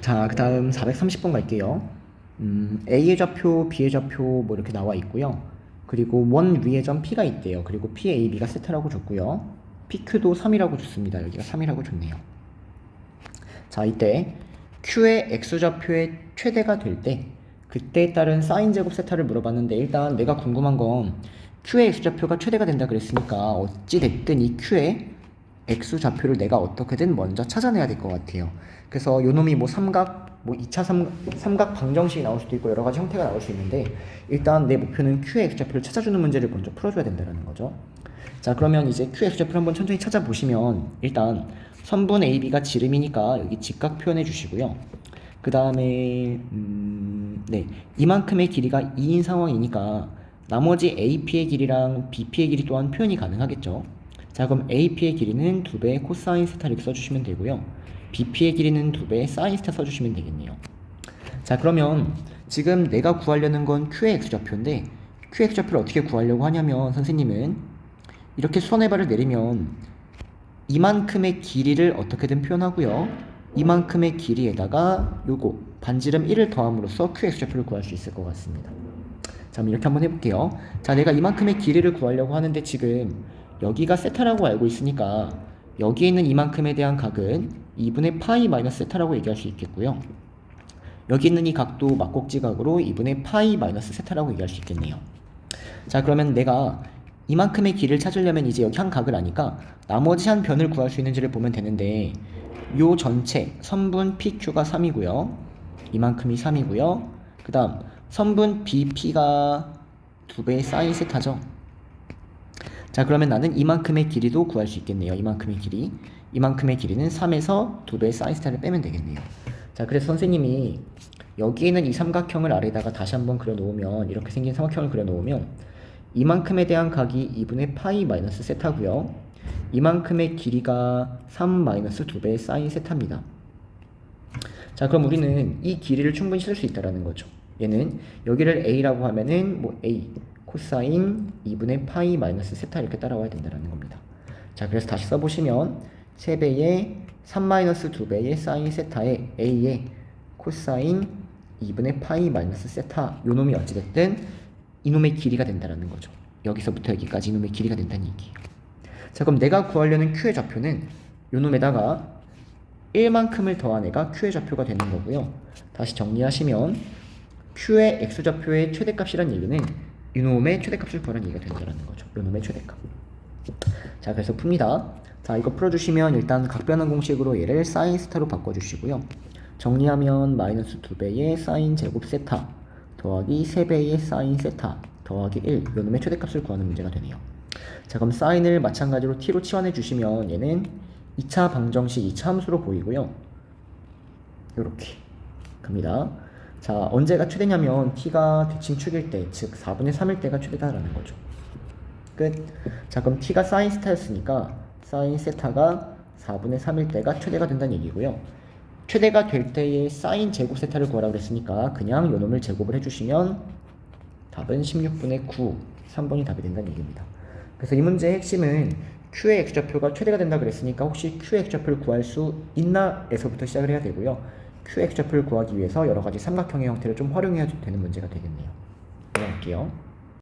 자, 그 다음 430번 갈게요. 음, A의 좌표, B의 좌표 뭐 이렇게 나와 있고요. 그리고 원 위에 점 P가 있대요. 그리고 P, A, B가 세타라고 줬고요. PQ도 3이라고 줬습니다. 여기가 3이라고 줬네요. 자, 이때 Q의 X좌표의 최대가 될 때 그때에 따른 사인 제곱 세타를 물어봤는데 일단 내가 궁금한 건 Q의 X좌표가 최대가 된다 그랬으니까 어찌 됐든 이 Q의 X좌표를 내가 어떻게든 먼저 찾아내야 될 것 같아요. 그래서 요 놈이 뭐 삼각 뭐 2차 삼, 삼각 방정식이 나올 수도 있고 여러 가지 형태가 나올 수 있는데 일단 내 목표는 Q의 X좌표를 찾아주는 문제를 먼저 풀어줘야 된다는 거죠. 자 그러면 이제 Q의 X좌표를 한번 천천히 찾아보시면 일단 선분 AB가 지름이니까 여기 직각 표현해 주시고요. 그 다음에 음, 네 이만큼의 길이가 2인 상황이니까 나머지 AP의 길이랑 BP의 길이 또한 표현이 가능하겠죠. 자 그럼 AP의 길이는 2배의 코사인 이렇게 써주시면 되고요. BP의 길이는 2배의 사인 세타 써주시면 되겠네요. 자 그러면 지금 내가 구하려는 건 Q의 X좌표인데 Q의 X좌표를 어떻게 구하려고 하냐면 선생님은 이렇게 수선의 발을 내리면 이만큼의 길이를 어떻게든 표현하고요. 이만큼의 길이에다가 요거 반지름 1을 더함으로써 QX좌표를 구할 수 있을 것 같습니다. 자, 그럼 이렇게 한번 해볼게요. 자, 내가 이만큼의 길이를 구하려고 하는데 지금 여기가 세타라고 알고 있으니까 여기에 있는 이만큼에 대한 각은 2분의 파이 마이너스 세타라고 얘기할 수 있겠고요. 여기 있는 이 각도 막곡지각으로 2분의 파이 마이너스 세타라고 얘기할 수 있겠네요. 자, 그러면 내가 이만큼의 길을 찾으려면 이제 여기 한 각을 아니까 나머지 한 변을 구할 수 있는지를 보면 되는데 요 전체 선분 PQ가 3이고요. 이만큼이 3이고요. 그 다음 선분 BP가 2배의 사인 세타죠. 자 그러면 나는 이만큼의 길이도 구할 수 있겠네요. 이만큼의 길이. 이만큼의 길이는 3에서 2배의 사인 세타를 빼면 되겠네요. 자 그래서 선생님이 여기에 있는 이 삼각형을 아래다가 다시 한번 그려 놓으면 이렇게 생긴 삼각형을 그려 놓으면 이만큼에 대한 각이 2분의 파이 마이너스 세타고요. 이만큼의 길이가 3 마이너스 2배의 사인 세타입니다. 자, 그럼 우리는 이 길이를 충분히 쓸 수 있다라는 거죠. 얘는 여기를 a라고 하면은 뭐 a 코사인 2분의 파이 마이너스 세타 이렇게 따라와야 된다라는 겁니다. 자, 그래서 다시 써보시면 3배의 3 마이너스 2배의 사인 세타에 a의 코사인 2분의 파이 마이너스 세타 요 놈이 어찌됐든 이놈의 길이가 된다는 거죠. 여기서부터 여기까지 이놈의 길이가 된다는 얘기예요. 자 그럼 내가 구하려는 Q의 좌표는 요놈에다가 1만큼을 더한 애가 Q의 좌표가 되는 거고요. 다시 정리하시면 Q의 X좌표의 최대값이란 얘기는 이놈의 최대값을 구하는 얘기가 된다는 거죠. 요놈의 최대값. 자 그래서 풉니다. 자 이거 풀어주시면 일단 각변환 공식으로 얘를 사인 세타로 바꿔주시고요. 정리하면 마이너스 2배의 사인 제곱 세타 더하기 3배의 사인 세타 더하기 1 요놈의 최대값을 구하는 문제가 되네요. 자 그럼 사인을 마찬가지로 t로 치환해 주시면 얘는 2차 방정식 2차 함수로 보이고요. 요렇게 갑니다. 자 언제가 최대냐면 t가 대칭 축일 때 즉 4분의 3일 때가 최대다라는 거죠. 끝. 자 그럼 t가 사인 세타였으니까 사인 세타가 4분의 3일 때가 최대가 된다는 얘기고요. 최대가 될 때의 사인 제곱 세타를 구하라고 그랬으니까 그냥 요놈을 제곱을 해주시면 답은 16분의 9, 3번이 답이 된다는 얘기입니다. 그래서 이 문제의 핵심은 Q의 X좌표가 최대가 된다 그랬으니까 혹시 Q의 X좌표를 구할 수 있나? 에서부터 시작을 해야 되고요. Q의 X좌표를 구하기 위해서 여러 가지 삼각형의 형태를 좀 활용해야 되는 문제가 되겠네요. 넘어갈게요.